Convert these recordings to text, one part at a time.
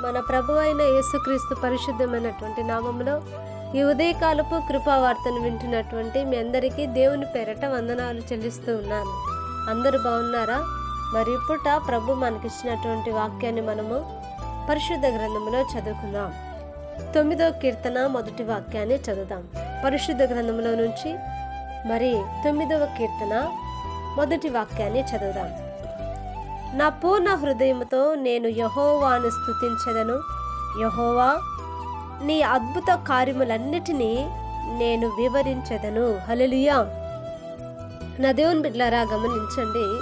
మన ప్రభు అయిన యేసుక్రీస్తు పరిశుద్ధమైనటువంటి నామములో ఈ ఉదయకాలపు కృపావార్తను వింటున్నటువంటి మీ అందరికీ దేవుని పేరట వందనాలు చెల్లిస్తూ ఉన్నాను. అందరూ బాగున్నారా? మరి ఇప్పుట ప్రభు మనకిచ్చినటువంటి వాక్యాన్ని మనము పరిశుద్ధ గ్రంథంలో చదువుకుందాం. తొమ్మిదో కీర్తన మొదటి వాక్యాన్ని చదువుదాం. పరిశుద్ధ గ్రంథంలో నుంచి మరి తొమ్మిదవ కీర్తన మొదటి వాక్యాన్ని చదువుదాం. నా పూర్ణ హృదయముతో నేను యహోవాను స్థుతించదను యహోవా నీ అద్భుత కార్యములన్నిటినీ నేను వివరించదను. హల్లెలూయా. నా దేవుని గమనించండి.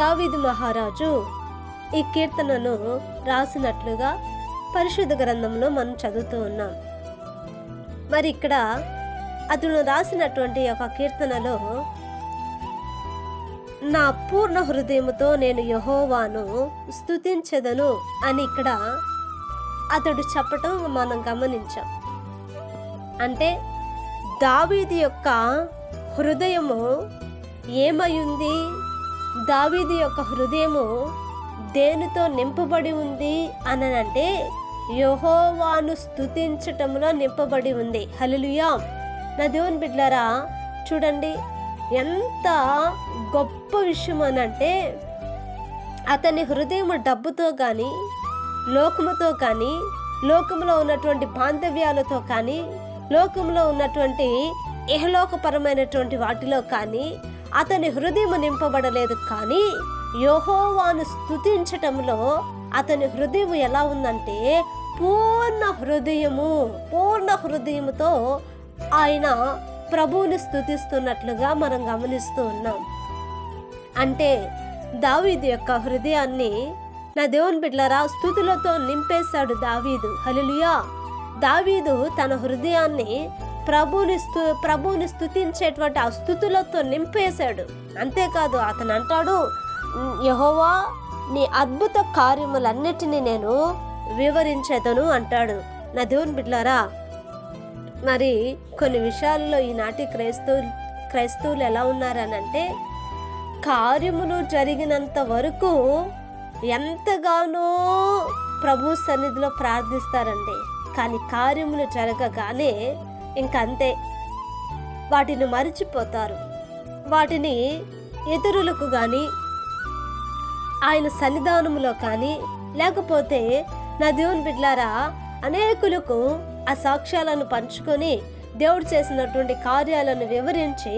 దావీదు మహారాజు ఈ కీర్తనను రాసినట్లుగా పరిశుద్ధ గ్రంథంలో మనం చదువుతూ ఉన్నాం. మరి ఇక్కడ అతను రాసినటువంటి ఒక కీర్తనలో నా పూర్ణ హృదయముతో నేను యహోవాను స్థుతించదను అని ఇక్కడ అతడు చెప్పటం మనం గమనించాం. అంటే దావీది యొక్క హృదయము ఏమయుంది? దావీది యొక్క హృదయము దేనితో నింపబడి ఉంది అని అంటే యహోవాను స్థుతించటంలో నింపబడి ఉంది. హల్లెలూయా. నా దేవుని బిడ్డలారా చూడండి ఎంత గొప్ప విషయం అని అంటే అతని హృదయం డబ్బుతో కానీ లోకముతో కానీ లోకంలో ఉన్నటువంటి బాంధవ్యాలతో కానీ లోకంలో ఉన్నటువంటి ఇహలోకపరమైనటువంటి వాటిలో కానీ అతని హృదయం నింపబడలేదు. కానీ యోహోవాను స్తుతించటంలో అతని హృదయం ఎలా ఉందంటే పూర్ణ హృదయము పూర్ణ హృదయముతో ఆయన ప్రభువుని స్థుతిస్తున్నట్లుగా మనం గమనిస్తూ ఉన్నాం. అంటే దావీదు యొక్క హృదయాన్ని నా దేవుని బిడ్డలరా స్థుతులతో నింపేశాడు దావీదు. హలిలుయా దావీదు తన హృదయాన్ని ప్రభుని స్తు ప్రభుని స్థుతించేటువంటి ఆ స్థుతులతో నింపేశాడు. అంతేకాదు అతను అంటాడు యహోవా నీ అద్భుత కార్యములన్నిటినీ నేను వివరించేదను అంటాడు. నా దేవుని బిడ్డలారా మరి కొన్ని విషయాల్లో ఈనాటి క్రైస్తవులు క్రైస్తవులు ఎలా ఉన్నారనంటే కార్యములు జరిగినంత వరకు ఎంతగానో ప్రభు సన్నిధిలో ప్రార్థిస్తారండి. కానీ కార్యములు జరగగానే ఇంకంతే. వాటిని మరిచిపోతారు. వాటిని ఇతరులకు కానీ ఆయన సన్నిధానములో కానీ లేకపోతే నా దేవుని బిడ్లారా అనేకులకు ఆ సాక్ష్యాలను పంచుకొని దేవుడు చేసినటువంటి కార్యాలను వివరించి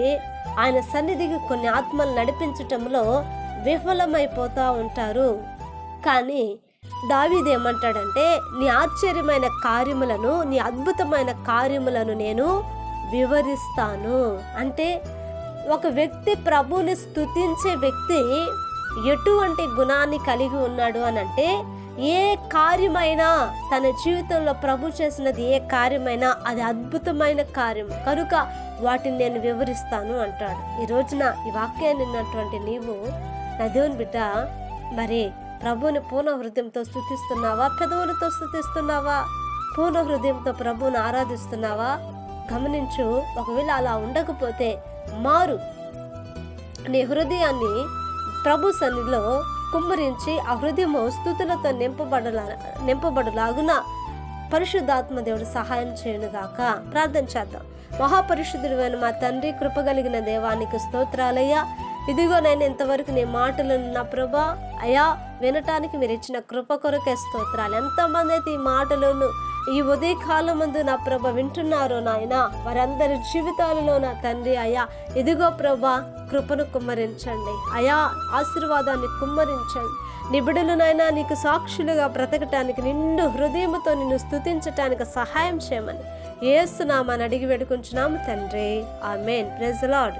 ఆయన సన్నిధికి కొన్ని ఆత్మలు నడిపించటంలో విఫలమైపోతూ ఉంటారు. కానీ దావీదేమంటాడంటే నీ ఆశ్చర్యమైన కార్యములను నీ అద్భుతమైన కార్యములను నేను వివరిస్తాను. అంటే ఒక వ్యక్తి ప్రభుని స్తుతించే వ్యక్తి ఎటువంటి గుణాన్ని కలిగి ఉన్నాడు అని అంటే ఏ కార్యమైనా తన జీవితంలో ప్రభు చేసినది ఏ కార్యమైనా అది అద్భుతమైన కార్యం. కనుక వాటిని నేను వివరిస్తాను అంటాడు. ఈ రోజున ఈ వాక్యాన్ని విన్నటువంటి నీవు నా దేవుని బిడ్డ మరి ప్రభువుని పూర్ణ హృదయంతో స్థుతిస్తున్నావా పెదవులతో స్థుతిస్తున్నావా పూర్ణ హృదయంతో ప్రభువుని ఆరాధిస్తున్నావా? గమనించు ఒకవేళ అలా ఉండకపోతే మారు. నీ హృదయాన్ని ప్రభు సన్నిధిలో కుమ్మరించి ఆ హృదయము స్థుతులతో నింపబడలా నింపబడలాగున పరిశుద్ధాత్మ దేవుడు సహాయం చేయనుగాక. ప్రార్థన చేద్దాం. మహాపరిశుద్ధుడైన మా తండ్రి కృపగలిగిన దేవానికి స్తోత్రాలయ్యా. ఇదిగో నేను ఇంతవరకు నీ మాటలను నా ప్రభా అయా వినటానికి మీరు ఇచ్చిన కృప కొరకే స్తోత్రాలు. ఎంతమంది అయితే ఈ మాటలను ఈ ఉదయకాలం ముందు నా ప్రభ వింటున్నారో నాయన వారందరి జీవితాలలో నా తండ్రి అయా ఇదిగో ప్రభా కృపను కుమ్మరించండి. అయా ఆశీర్వాదాన్ని కుమ్మరించండి. నిబిడులనైనా నీకు సాక్షులుగా బ్రతకటానికి నిండు హృదయముతో నిన్ను స్తుతించటానికి సహాయం చేయమని ఏసునామాని అడిగి వేడుకుంటున్నాము తండ్రి. ఆ మెయిన్ లార్డ్.